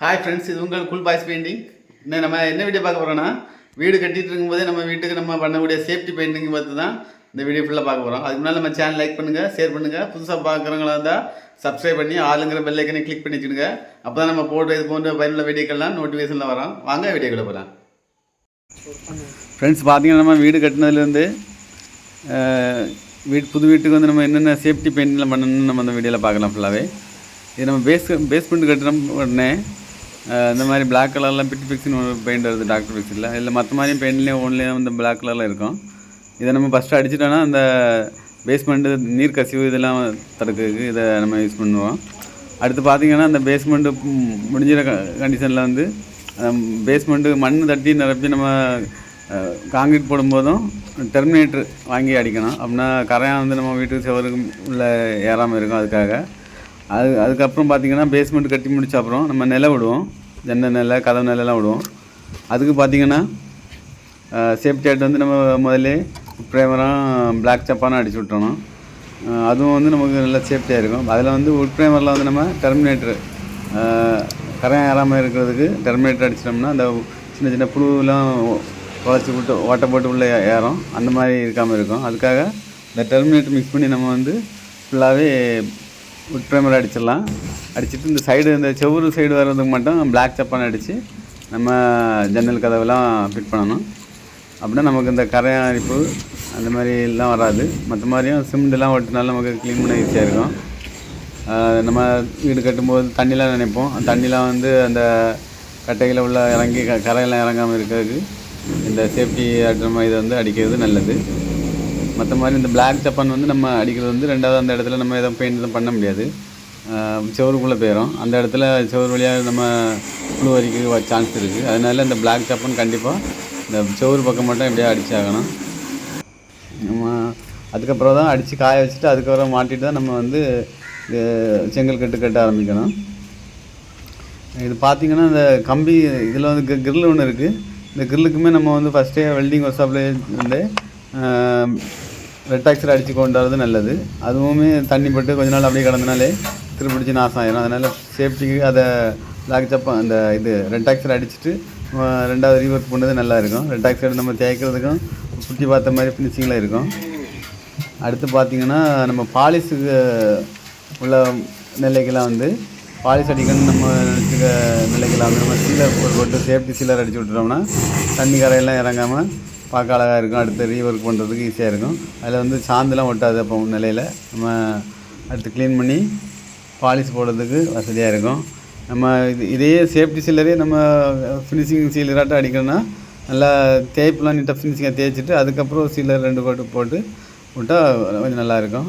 Hi friends இது உங்கள் குல் boys painting இன்னும் நம்ம என்ன வீடியோ பார்க்க போகிறோன்னா வீடு கட்டிகிட்டு இருக்கும்போதே நம்ம வீட்டுக்கு நம்ம பண்ணக்கூடிய சேஃப்டி பெயிண்டிங் பார்த்து தான் இந்த வீடியோ ஃபுல்லாக பார்க்க போகிறோம் அதுக்கு முன்னால் நம்ம சேனல் லைக் பண்ணுங்கள் ஷேர் பண்ணுங்கள் புதுசாக பார்க்குறவங்களா இருந்தால் சப்ஸ்கிரைப் பண்ணி ஆளுங்கிற பெல் கிளிக் பண்ணி வச்சுடுங்க. அப்போ தான் நம்ம போடுற இது போன்ற பயனுள்ள வீடியோக்கள்லாம் நோட்டிஃபிகேஷனில் வரோம். வாங்க வீடியோக்குள்ள போகலாம் ஃப்ரெண்ட்ஸ் பார்த்தீங்கன்னா நம்ம வீடு கட்டினதுலேருந்து வீடு புது வீட்டுக்கு வந்து நம்ம என்னென்ன சேஃப்டி பெயிண்டிங்லாம் பண்ணணும்னு நம்ம அந்த வீடியோவில் பார்க்கலாம் ஃபுல்லாகவே இது நம்ம பேஸ் பேஸ்மெண்ட் கட்டின உடனே இந்த மாதிரி பிளாக் கலர்லாம் பிட் பிக்ஸ்னு ஒரு பெயிண்ட் வருது டாக்டர் பிக்ஸில் இல்லை மற்ற மாதிரியும் பெயிண்ட்லேயும் ஒன்லேயும் வந்து பிளாக் கலரில் இருக்கும். இதை நம்ம ஃபஸ்ட்டு அடிச்சிட்டோன்னா அந்த பேஸ்மெண்ட்டு நீர் கசிவு இதெல்லாம் தடுக்கிறதுக்கு இதை நம்ம யூஸ் பண்ணுவோம். அடுத்து பார்த்திங்கன்னா அந்த பேஸ்மெண்ட்டு முடிஞ்சிற கண்டிஷனில் வந்து பேஸ்மெண்ட்டு மண் தட்டி நிரப்பி நம்ம காங்கிரீட் போடும்போதும் டெர்மினேட்டர் வாங்கி அடிக்கணும். அப்படின்னா கரையான் வந்து நம்ம வீட்டுக்கு செவருக்கு உள்ள ஏறாமல் இருக்கும் அதுக்காக. அது அதுக்கப்புறம் பார்த்தீங்கன்னா பேஸ்மெண்ட் கட்டி முடிச்ச அப்புறம் நம்ம நில விடுவோம் ஜன்னல் நிலை கதவு நிலைலாம் விடுவோம். அதுக்கு பார்த்தீங்கன்னா சேஃப்டி ஆட் வந்து நம்ம முதல்ல ப்ரேமராக பிளாக் சப்பானா அடிச்சு விட்டணும் அதுவும் வந்து நமக்கு நல்லா சேஃப்டியாக இருக்கும். அதில் வந்து உட் ப்ரேமரில் வந்து நம்ம டெர்மினேட்டர் கரையான் ஏறாமல் இருக்கிறதுக்கு டெர்மினேட்டர் அடிச்சிட்டோம்னா அந்த சின்ன சின்ன புழுலாம் குழச்சி விட்டு ஓட்டை போட்டு உள்ளே ஏறும். அந்த மாதிரி இருக்காமல் இருக்கும். அதுக்காக இந்த டெர்மினேட்டர் மிக்ஸ் பண்ணி நம்ம வந்து ஃபுல்லாகவே உட் ப்ரைமர் அடிச்சிடலாம். அடிச்சுட்டு இந்த சைடு இந்த செவ்வறு சைடு வர்றதுக்கு மட்டும் பிளாக் சப்பான் அடித்து நம்ம ஜன்னல் கதவெல்லாம் ஃபிட் பண்ணணும். அப்படின்னா நமக்கு இந்த கரையான் அரிப்பு அந்த மாதிரிலாம் வராது. மற்ற மாதிரியும் சிமெண்ட்லாம் ஒட்டினாலும் நமக்கு க்ளீன் பண்ண ஈஸியாக இருக்கும். நம்ம வீடு கட்டும்போது தண்ணிலாம் நினைப்போம். அந்த தண்ணிலாம் வந்து அந்த கட்டையில் உள்ள இறங்கி க கரையெல்லாம் இறங்காமல் இருக்கிறதுக்கு இந்த சேஃப்டி ஆட்டம் இதை வந்து அடிக்கிறது நல்லது. மற்ற மாதிரி இந்த பிளாக் ஜப்பான் வந்து நம்ம அடிக்கிறது வந்து ரெண்டாவது அந்த இடத்துல நம்ம எதுவும் பெயிண்ட் எதுவும் பண்ண முடியாது. செவருக்குள்ளே போயிடும் அந்த இடத்துல செவரு வழியாக நம்ம புழு வரைக்கு சான்ஸ் இருக்குது அதனால இந்த பிளாக் ஜப்பான் கண்டிப்பாக இந்த செவரு பக்கம் மட்டும் எப்படியா அடிச்சாகணும் நம்ம அதுக்கப்புறம் தான் அடித்து காய வச்சுட்டு அதுக்கப்புறம் மாட்டிட்டு தான் நம்ம வந்து செங்கல் கட்டு கட்ட ஆரம்பிக்கணும். இது பார்த்திங்கன்னா இந்த கம்பி இதில் வந்து கிரில் ஒன்று இருக்குது இந்த கிரில்லுக்குமே நம்ம வந்து ஃபஸ்ட்டே வெல்டிங் ஒர்க் ஷாப்லேயே வந்து ரெட்டாக்ஸில் அடித்து கொண்டு வரது நல்லது. அதுவுமே தண்ணி பட்டு கொஞ்ச நாள் அப்படியே கிடந்தனாலே திருப்பிடிச்சு நாசம் ஆயிடும் அதனால் சேஃப்டிக்கு அதை லாக் சப்பா அந்த இது ரெண்டாக்சர் அடிச்சுட்டு ரெண்டாவது ரீவொர்க் பண்ணது நல்லா இருக்கும். ரெட்டாக்சைடு நம்ம தேய்க்கிறதுக்கும் சுற்றி பார்த்த மாதிரி ஃபினிஷிங்கில் இருக்கும். அடுத்து பார்த்தீங்கன்னா நம்ம பாலிஸுக்கு உள்ள நிலைக்கெல்லாம் வந்து பாலிஸ் அடிக்கணும்னு நம்ம நினச்சிக்க நிலைக்கெல்லாம் வந்து நம்ம சீலர் போட்டு சேஃப்டி சீலர் அடிச்சு விட்டுட்டோம்னா தண்ணி கரையெல்லாம் இறங்காமல் பார்க்க அழகாக இருக்கும். அடுத்து ரீஒர்க் பண்ணுறதுக்கு ஈஸியாக இருக்கும். அதில் வந்து சாந்துலாம் ஒட்டாது அப்போ நிலையில். நம்ம அடுத்து க்ளீன் பண்ணி பாலிஷ் போடுறதுக்கு வசதியாக இருக்கும். நம்ம இது இதையே சேஃப்டி சீலரே நம்ம ஃபினிஷிங் சீலராட்டம் அடிக்கணும்னா நல்லா தேய்ப்புலாம் நீட்டாக ஃபினிஷிங்காக தேய்ச்சிட்டு அதுக்கப்புறம் சீலர் ரெண்டு கோட்டு போட்டு விட்டால் கொஞ்சம் நல்லா இருக்கும்.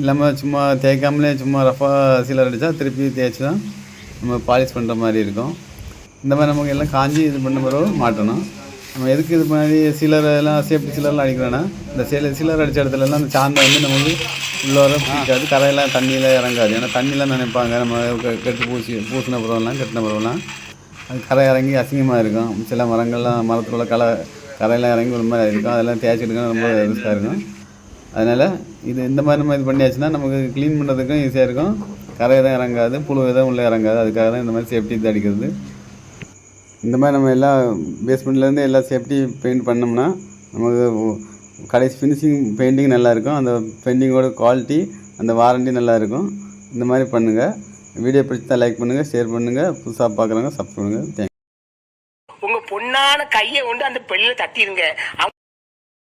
இல்லாமல் சும்மா தேய்க்காமலே சும்மா ரஃபாக சீலர் அடித்தா திருப்பி தேய்ச்சி தான் நம்ம பாலிஷ் பண்ணுற மாதிரி இருக்கும். இந்த மாதிரி நமக்கு எல்லாம் காஞ்சி இது பண்ண பிறகு மாட்டணும். நம்ம எதுக்கு இது மாதிரி சிலர் எல்லாம் சேஃப்டி சிலர்லாம் அடிக்கிறோன்னா இந்த சில சிலர் அடித்த இடத்துலலாம் அந்த சாந்தை வந்து நமக்கு உள்ள வர பிடிக்காது கரையெல்லாம் தண்ணியில் இறங்காது. ஏன்னா தண்ணிலாம் நினைப்பாங்க நம்ம கெட்டு பூசி பூசின பிறகுலாம் கெட்டின பிறகுலாம் அது கரை இறங்கி அசிங்கமாக இருக்கும். சில மரங்கள்லாம் மரத்தில் உள்ள களை கரையெல்லாம் இறங்கி ஒரு மாதிரி இருக்கும். அதெல்லாம் தேய்ச்சி எடுக்க ரொம்ப ரிஸ்க்காக இருக்கும். அதனால் இது இந்த மாதிரி நம்ம இது பண்ணியாச்சுன்னா நமக்கு க்ளீன் பண்ணுறதுக்கும் ஈஸியாக இருக்கும். கரை எதுவும் இறங்காது புழு எதுவும் உள்ளே இறங்காது. அதுக்காக தான் இந்த மாதிரி சேஃப்டி இது அடிக்கிறது. இந்த மாதிரி நம்ம எல்லா பேஸ்மெண்ட்லேருந்து எல்லா சேஃப்டி பெயிண்ட் பண்ணோம்னா நமக்கு கடைசி ஃபினிஷிங் பெயிண்டிங் நல்லாயிருக்கும். அந்த பெயிண்டிங்கோட குவாலிட்டி அந்த வாரண்டி நல்லாயிருக்கும். இந்த மாதிரி பண்ணுங்கள் வீடியோ பிடிச்சா லைக் பண்ணுங்கள் ஷேர் பண்ணுங்கள் புதுசாக பார்க்குறவங்க சப்ஸ்கிரைப் பண்ணுங்கள் தேங்க்யூ உங்கள் பொண்ணான கையை கொண்டு அந்த பெண்ணில தட்டிடுங்க